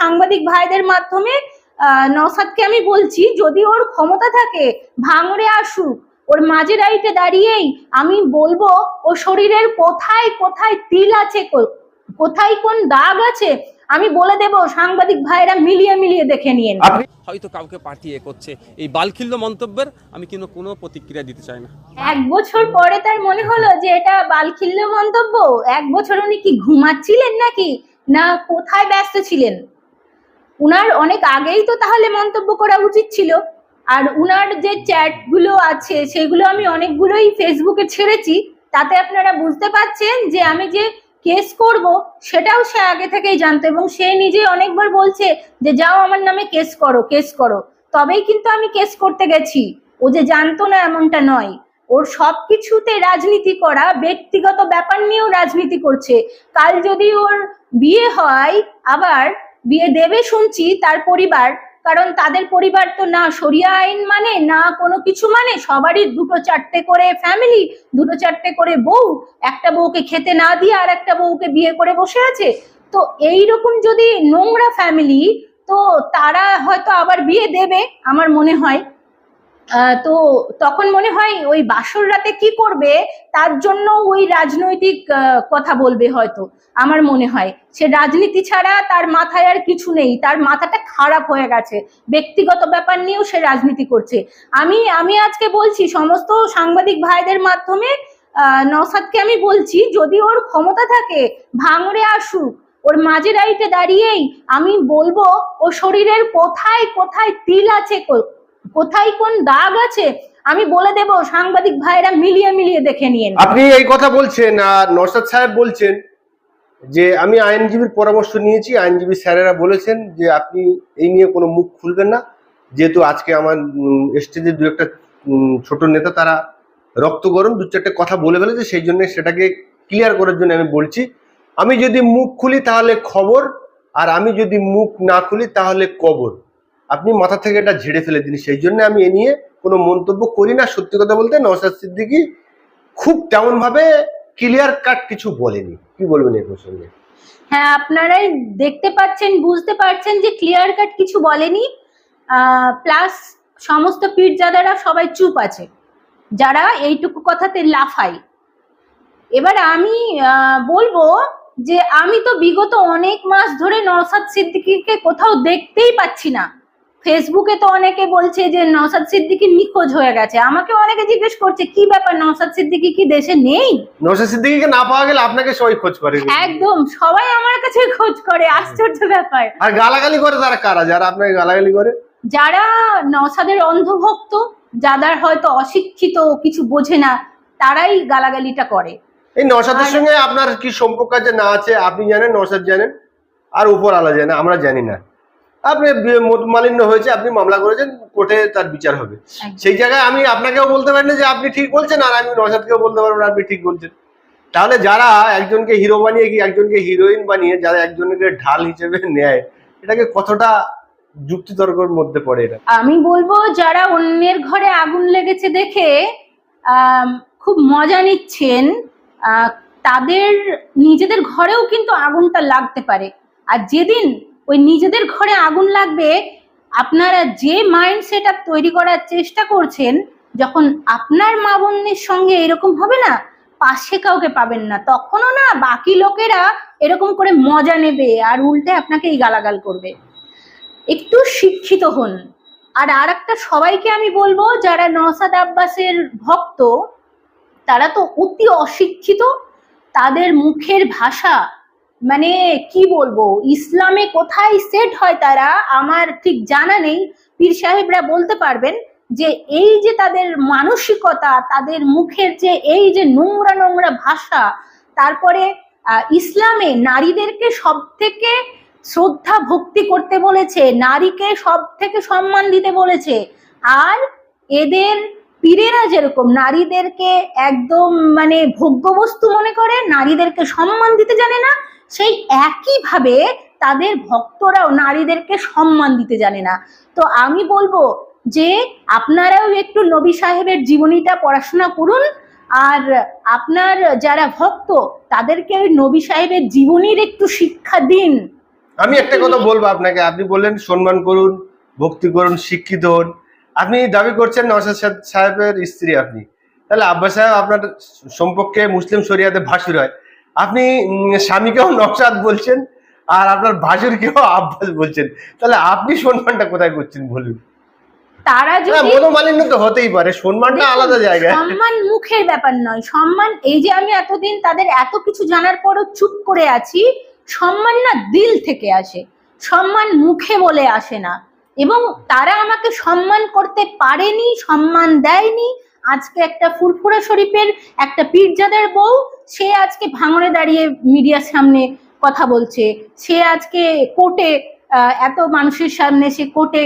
সাংবাদিক ভাইদের মাধ্যমে নওশাদকে আমি বলছি যদি ওর ক্ষমতা থাকে ভাঙড়ে আসুক ওর মাঝে রাইটে দাঁড়িয়েই আমি বলব ও শরীরের কোথায় কোথায় তিল আছে কোথায় কোন দাগ আছে আমি বলে দেব সাংবাদিক ভাইরা মিলিয়ে মিলিয়ে দেখে আপনি হয়তো কাউকে পার্টি এ করছে। এই বালখিল্য মন্তব্যের আমি কিন্তু কোনো প্রতিক্রিয়া দিতে চাই না। এক বছর পরে তার মনে হলো যে এটা বালখিল্য মন্তব্য এক বছর উনি কি ঘুমাচ্ছিলেন নাকি? না কোথায় ব্যস্ত ছিলেন? উনার অনেক আগেই তো তাহলে মন্তব্য করা উচিত ছিল। আর উনার যে চ্যাটগুলো আছে, সেগুলো আমি অনেকগুলোই ফেসবুকে ছেড়েছি। তাতে আপনারা বুঝতে পারছেন যে আমি যে কেস করব, সেটাও সে আগে থেকেই জানতো এবং সে নিজেই অনেকবার বলছে যে, যাও আমার নামে কেস করো কেস করো। তবেই কিন্তু আমি কেস করতে গেছি। ও যে জানতো না এমনটা নয়। ওর সব কিছুতে রাজনীতি করা, ব্যক্তিগত ব্যাপার নিয়েও রাজনীতি করছে। কাল যদি ওর বিয়ে হয়, আবার বিয়ে দেবে শুনছি তার পরিবার, কারণ তাদের পরিবার তো না সরিয়া আইন মানে না কোনো কিছু মানে সবারই দুটো চারটে করে ফ্যামিলি দুটো চারটে করে বউ, একটা বউকে খেতে না দিয়ে আর একটা বউকে বিয়ে করে বসে আছে। তো এই রকম যদি নোংরা ফ্যামিলি তো তারা হয়তো আবার বিয়ে দেবে, আমার মনে হয়। তো তখন মনে হয় ওই বাসর রাতে কি করবে? তার জন্য ওই রাজনৈতিক কথা বলবে হয়তো, আমার মনে হয়। সে রাজনীতি ছাড়া তার মাথায় আর কিছু নেই। তার মাথাটা খারাপ হয়ে গেছে। ব্যক্তিগত ব্যাপার নিয়েও সে রাজনীতি করছে। আমি আমি আজকে বলছি, সমস্ত সাংবাদিক ভাইদের মাধ্যমে নওশাদকে আমি বলছি, যদি ওর ক্ষমতা থাকে, ভাঙড়ে আসুক, ওর মাঝে রাইটে দাঁড়িয়েই আমি বলব, ও শরীরের কোথায় কোথায় তিল আছে কোথায় কোন দাগ আছে? আমি বলে দেব, সাংবাদিক ভাইরা মিলিয়ে মিলিয়ে দেখে নিয়েন আপনি এই কথা বলছেন আর নরসাদ সাহেব বলছেন যে আমি আইনজীবীর পরামর্শ নিয়েছি, আইনজীবী স্যারেরা বলেছেন যে আপনি এই নিয়ে কোনো মুখ খুলবেন না। যেহেতু আজকে আমার স্টেজে দু একটা ছোট নেতা তারা রক্ত গরম, দু চারটে কথা বলে ফেলেছে, সেই জন্য সেটাকে ক্লিয়ার করার জন্য আমি বলছি। আমি যদি মুখ খুলি তাহলে খবর, আর আমি যদি মুখ না খুলি তাহলে কবর। আপনি মাথা থেকে এটা ঝেড়ে ফেলে দিন। সেই জন্য আমি এ নিয়ে কোনো মন্তব্য করি না। সত্যি কথা বলতে নওশাদ সিদ্দিকী খুব তেমন ভাবে ক্লিয়ার কাট কিছু বলেনি। কি বলবেন এই প্রসঙ্গে? হ্যাঁ আপনারাই দেখতে পাচ্ছেন, বুঝতে পারছেন যে ক্লিয়ার কাট কিছু বলেনি। প্লাস সমস্ত পীরজাদারা সবাই চুপ আছে। যারা এইটুকু কথাতে লাফায় এবার আমি বলব যে আমি তো বিগত অনেক মাস ধরে নওশাদ সিদ্দিকিকে কোথাও দেখতেই পাচ্ছি না। ফেসবুকে তো অনেকে বলছে যে নওশাদ সিদ্দিকী নিখোঁজ হয়ে গেছে। আমাকে অনেকে জিজ্ঞেস করছে কি ব্যাপার নওশাদ সিদ্দিকী কি দেশে নেই? নওশাদ সিদ্দিকীকে না পাওয়া গেলে আপনাকে সবাই খোঁজ করে। একদম সবাই আমার কাছে খোঁজ করে আশ্চর্য ব্যাপার। আর গালাগালি করে তারা কারা? যারা আপনাকে গালাগালি করে? যারা নসাদের অন্ধভক্ত যাদের হয়তো অশিক্ষিত কিছু বোঝে না তারাই গালাগালিটা করে। এই নওশাদের আর- সঙ্গে আপনার কি সম্পর্ক আছে? না আছে আপনি জানেন নওশাদ জানেন আর উপর আলা জানেন আমরা জানি না। আপনি মালিন্য হয়েছে আপনি মামলা করেছেন কোর্টে তার বিচার হবে। সেই জায়গায় আমি আপনাকেও বলতে পারি না যে আপনি ঠিক বলছেন আর আমি নওশাদকেও বলতে পারব না আপনি ঠিক বলছেন। তাহলে যারা একজনকে হিরো বানিয়ে কি একজনকে হিরোইন বানিয়ে যারা একজনকে ঢাল হিসেবে নেয় এটাকে কতটা যুক্তিতর্কের মধ্যে পড়ে এটা আমি বলব যারা অন্যের ঘরে আগুন লেগেছে দেখে খুব মজা নিচ্ছেন তাদের নিজেদের ঘরেও কিন্তু আগুনটা লাগতে পারে। আর যেদিন ওই নিজেদের ঘরে আগুন লাগবে, আপনারা যে মাইন্ড সেট তৈরি করার চেষ্টা করছেন, যখন আপনার মা বোনের সঙ্গে এরকম হবে না, পাশে কাউকে পাবেন না, তখনও না বাকি লোকেরা এরকম করে মজা নেবে আর উল্টে আপনাকেই গালাগাল করবে। একটু শিক্ষিত হন। আর আর একটা সবাইকে আমি বলব, যারা নওসাদ আব্বাসের ভক্ত, তারা তো অতি অশিক্ষিত, তাদের মুখের ভাষা মানে কি বলব, ইসলামে কোথায় সেট হয় তারা আমার ঠিক জানা নেই। পীর সাহেবরা বলতে পারবেন যে এই যে তাদের মানসিকতা, তাদের মুখের যে এই যে নোংরা নোংরা ভাষা, তারপরে ইসলামে নারীদেরকে সব থেকে শ্রদ্ধা ভক্তি করতে বলেছে, নারীকে সব থেকে সম্মান দিতে বলেছে। আর এদের পীরেরা যেরকম নারীদেরকে একদম মানে ভোগ্য বস্তু মনে করে, নারীদেরকে সম্মান দিতে জানে না সেই একইভাবে তাদের ভক্তরাও নারীদেরকে সম্মান দিতে জানে না। তো আমি বলব যে আপনারাও একটু নবী সাহেবের জীবনীটা পড়াশোনা করুন, আর আপনার যারা ভক্ত, তাদেরকে ওই নবী সাহেবের জীবনীর একটু শিক্ষা দিন। আমি একটা কথা বলব আপনাকে। আপনি বললেন সম্মান করুন, ভক্তি করুন, শিক্ষিত হন। আপনি দাবি করছেন নওশাদ সাহেবের স্ত্রী আপনি। তাহলে আব্বাস সাহেব আপনার সম্পর্কে মুসলিম শরিয়াতে ভাসুর হয়। আপনি স্বামীকেও নওশাদ বলছেন আর আপনার ভাসুরকেও আব্বাস বলছেন। তাহলে আপনি সম্মানটা কোথায় করছেন বলুন? তারা হ্যাঁ যদি মনোমালিন্য তো হতেই পারে সম্মানটা আলাদা জায়গায়। সম্মান মুখের ব্যাপার নয়। সম্মান এই যে আমি এতদিন তাদের এত কিছু জানার পরও চুপ করে আছি সম্মান না দিল থেকে আসে। সম্মান মুখে বলে আসে না। এবং তারা আমাকে সম্মান করতে পারেনি সম্মান দেয়নি আজকে একটা ফুরফুরা শরীফের একটা পীরজাদের বউ, সে আজকে ভাঙড়ে দাঁড়িয়ে মিডিয়ার সামনে কথা বলছে। সে আজকে কোর্টে এত মানুষের সামনে সে কোর্টে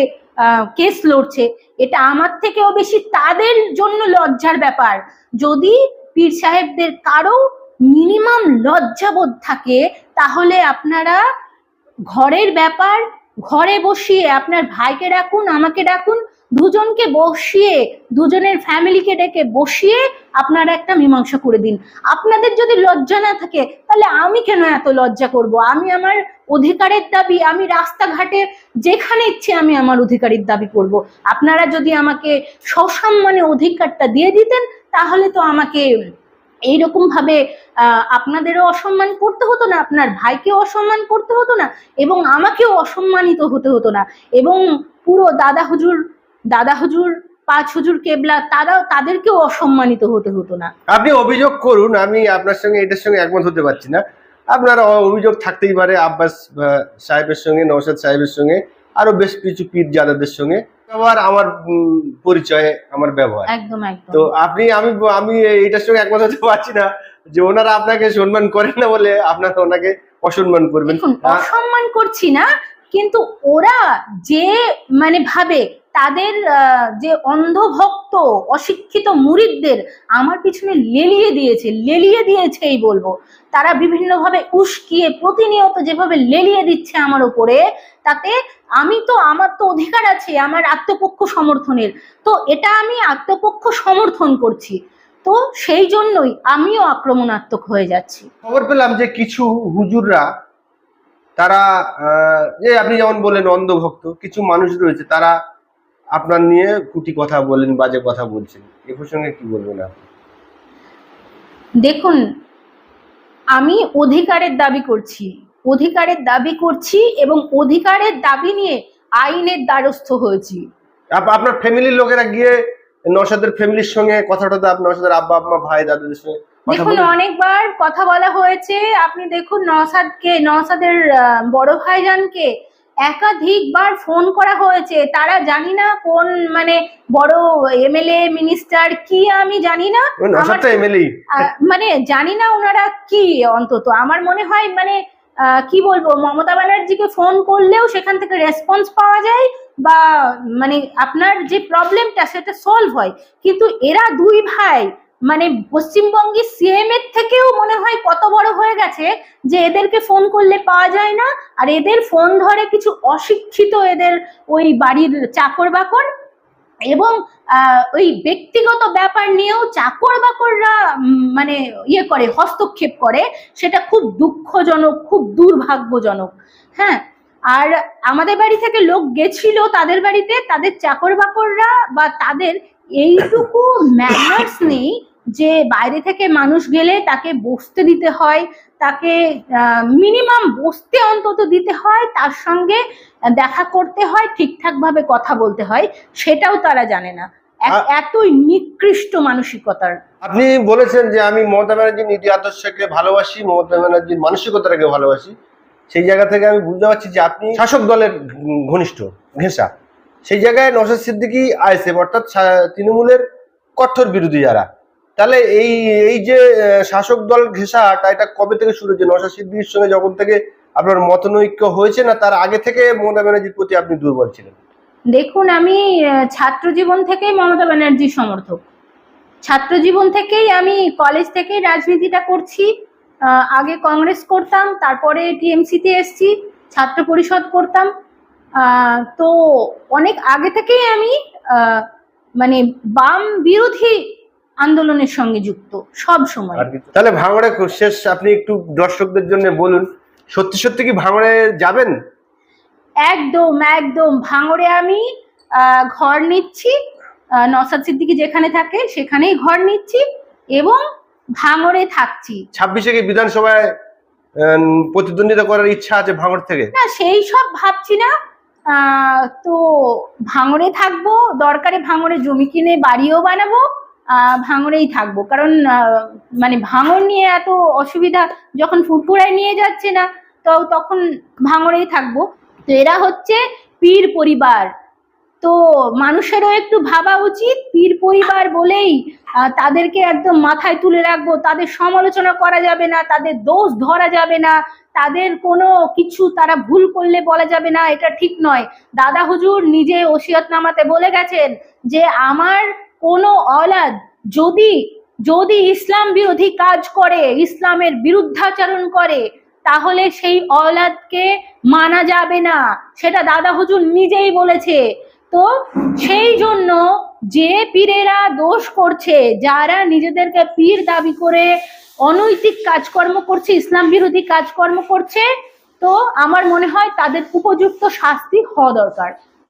কেস লড়ছে। এটা আমার থেকেও বেশি তাদের জন্য লজ্জার ব্যাপার। যদি পীর সাহেবদের কারও মিনিমাম লজ্জাবোধ থাকে, তাহলে আপনারা ঘরের ব্যাপার, ঘরে বসিয়ে আপনার ভাইকে ডাকুন, আমাকে ডাকুন দুজনকে বসিয়ে, দুজনের ফ্যামিলিকে ডেকে বসিয়ে আপনারা একটা মীমাংসা করে দিন। আপনাদের যদি লজ্জা না থাকে, তাহলে আমি কেন এত লজ্জা করব? আমি আমার অধিকারের দাবি, আমি রাস্তাঘাটে যেখানে ইচ্ছে আমি আমার অধিকারের দাবি করব। আপনারা যদি আমাকে সসম্মানে অধিকারটা দিয়ে দিতেন, তাহলে তো আমাকে এইরকম ভাবে আপনাদেরও অসম্মান করতে হতো না, আপনার ভাইকেও অসম্মান করতে হতো না, এবং আমাকেও অসম্মানিত হতে হতো না। এবং পুরো দাদা হুজুর দাদা হুজুর পাঁচ হুজুর কেবলা তারাও তাদেরকেও অসম্মানিত হতে হতো না। আপনি অভিযোগ করুন আমি আপনার সঙ্গে এটার সঙ্গে একমত হতে পারছি না। আপনার অভিযোগ থাকতেই পারে আব্বাস সাহেবের সঙ্গে নৌসাদ সাহেবের সঙ্গে আরও বেশ কিছু পীর জাদাদের সঙ্গে। আবার আমার পরিচয়ে আমার ব্যবহার। একদম একদম। তো আপনি আমি আমি এটার সঙ্গে একমত হতে পারছি না যে ওনারা আপনাকে সম্মান করেন না বলে আপনারা ওনাকে অসম্মান করবেন। অসম্মান করছি না কিন্তু ওরা যে মানে ভাবে তাদের যে অন্ধভক্ত, অশিক্ষিত মুরিদদের আমার পিছনে লেলিয়ে দিয়েছে, লেলিয়ে দিয়েছেই বলব। তারা বিভিন্নভাবে উস্কিয়ে প্রতিনিয়ত যেভাবে লেলিয়ে দিচ্ছে আমার উপরে, তাতে আমি তো, আমার তো অধিকার আছে, আমার আত্মপক্ষ সমর্থনের। তো এটা আমি আত্মপক্ষ সমর্থন করছি। তো সেই জন্যই আমিও আক্রমণাত্মক হয়ে যাচ্ছি। খবর পেলাম যে কিছু হুজুররা তারা যে আপনি যেমন বললেন অন্ধভক্ত কিছু মানুষ রয়েছে তারা আপনার নিয়ে কুটি কথা বলেন বাজে কথা বলছেন। এ প্রসঙ্গে কি বলবেন আপনি? দেখুন আমি অধিকারের দাবি করছি। অধিকারের দাবি করছি এবং অধিকারের দাবি নিয়ে আইনের দ্বারস্থ হয়েছি। আপ- আপনার ফ্যামিলির লোকেরা গিয়ে নসাদের ফ্যামিলির সঙ্গে কথা টথা আপনার নসাদের আব্বা আম্মা ভাই দাদাদের সঙ্গে দেখুন অনেকবার কথা বলা হয়েছে। আপনি দেখুন নসাদকে নসাদের বড় ভাইজানকে একাধিকবার ফোন করা হয়েছে। তারা জানি না কোন মানে বড় এমএলএ মিনিস্টার কি আমি জানি না। মানে জানি না ওনারা কি অন্তত। আমার মনে হয় মানে কি বলব মমতা ব্যানার্জিকে ফোন করলেও সেখান থেকে রেসপন্স পাওয়া যায় বা মানে আপনার যে প্রবলেমটা সেটা সলভ হয়। কিন্তু এরা দুই ভাই মানে পশ্চিমবঙ্গের সিএম এর থেকেও মনে হয় কত বড় হয়ে গেছে যে এদেরকে ফোন করলে পাওয়া যায় না। আর এদের ফোন ধরে কিছু অশিক্ষিত এদের ওই বাড়ির চাকর বাকর এবং ওই ব্যক্তিগত ব্যাপার নিয়েও চাকর বাকররা মানে ইয়ে করে, হস্তক্ষেপ করে। সেটা খুব দুঃখজনক, খুব দুর্ভাগ্যজনক। হ্যাঁ আর আমাদের বাড়ি থেকে লোক গেছিল তাদের বাড়িতে, তাদের চাকর বাকররা বা তাদের এইটুকু ম্যানার্স নেই যে বাইরে থেকে মানুষ গেলে তাকে বসতে দিতে হয় তাকে মিনিমাম বসতে অন্তত দিতে হয় তার সঙ্গে দেখা করতে হয় ঠিকঠাক ভাবে কথা বলতে হয় সেটাও তারা জানে না। এতই নিকৃষ্ট মানসিকতার। আপনি বলেছেন যে আমি মমতা ব্যানার্জির নীতি আদর্শকে ভালোবাসি মমতা ব্যানার্জির মানসিকতাটাকে ভালোবাসি। সেই জায়গা থেকে আমি বুঝতে পারছি যে আপনি শাসক দলের ঘনিষ্ঠ ঘেঁষা। সেই জায়গায় নসাদ সিদ্দিকি আইএসএফ অর্থাৎ তৃণমূলের কঠোর বিরোধী যারা তাহলে এই এই যে শাসক দল ঘেঁষাটা, এটা কবে থেকে শুরু হয়েছে? নশা সিদ্দিকির সঙ্গে যখন থেকে আপনার মতনৈক্য হয়েছে না, তার আগে থেকে মমতা ব্যানার্জির প্রতি আপনি দুর্বল ছিলেন? দেখুন, আমি ছাত্র জীবন থেকেই মমতা ব্যানার্জির সমর্থক। ছাত্র জীবন থেকেই আমি কলেজ থেকেই রাজনীতিটা করছি। আগে কংগ্রেস করতাম, তারপরে টিএমসিতে এসছি, ছাত্র পরিষদ করতাম। তো অনেক আগে থেকেই আমি মানে বাম বিরোধী আন্দোলনের সঙ্গে যুক্ত সব সময়। তাহলে ভাঙড়ে শেষ আপনি একটু দর্শকদের জন্য বলুন সত্যি সত্যি কি ভাঙড়ে যাবেন? একদম একদম। ভাঙড়ে আমি ঘর নিচ্ছি নসাদ সিদ্দিকি যেখানে থাকে সেখানেই ঘর নিচ্ছি এবং ভাঙড়ে থাকছি। ছাব্বিশে কি বিধানসভায় প্রতিদ্বন্দ্বিতা করার ইচ্ছা আছে ভাঙড় থেকে? না সেই সব ভাবছি না। তো ভাঙড়ে থাকব দরকারে ভাঙড়ে জমি কিনে বাড়িও বানাবো আহ, ভাঙড়েই থাকব। কারণ মানে ভাঙড় নিয়ে এত অসুবিধা যখন ফুটফুরায় নিয়ে যাচ্ছে না তো তখন ভাঙরেই থাকব। তো এরা হচ্ছে পীর পরিবার। তো মানুষেরও একটু ভাবা উচিত পীর পরিবার বলেই তাদেরকে একদম মাথায় তুলে রাখব তাদের সমালোচনা করা যাবে না তাদের দোষ ধরা যাবে না তাদের কোনো কিছু তারা ভুল করলে বলা যাবে না এটা ঠিক নয়। দাদা হুজুর নিজে ওসিয়তনামাতে বলে গেছেন যে আমার কোনো অলাদ যদি যদি ইসলাম বিরোধী কাজ করে, ইসলামের বিরুদ্ধাচরণ করে, তাহলে সেই অলাদকে মানা যাবে না। সেটা দাদা হুজুর নিজেই বলেছে। তো সেই জন্য যে পীরেরা দোষ করছে, যারা নিজেদেরকে পীর দাবি করে অনৈতিক কাজকর্ম করছে, ইসলাম বিরোধী কাজকর্ম করছে, তো আমার মনে হয় তাদের উপযুক্ত শাস্তি হওয়া দরকার।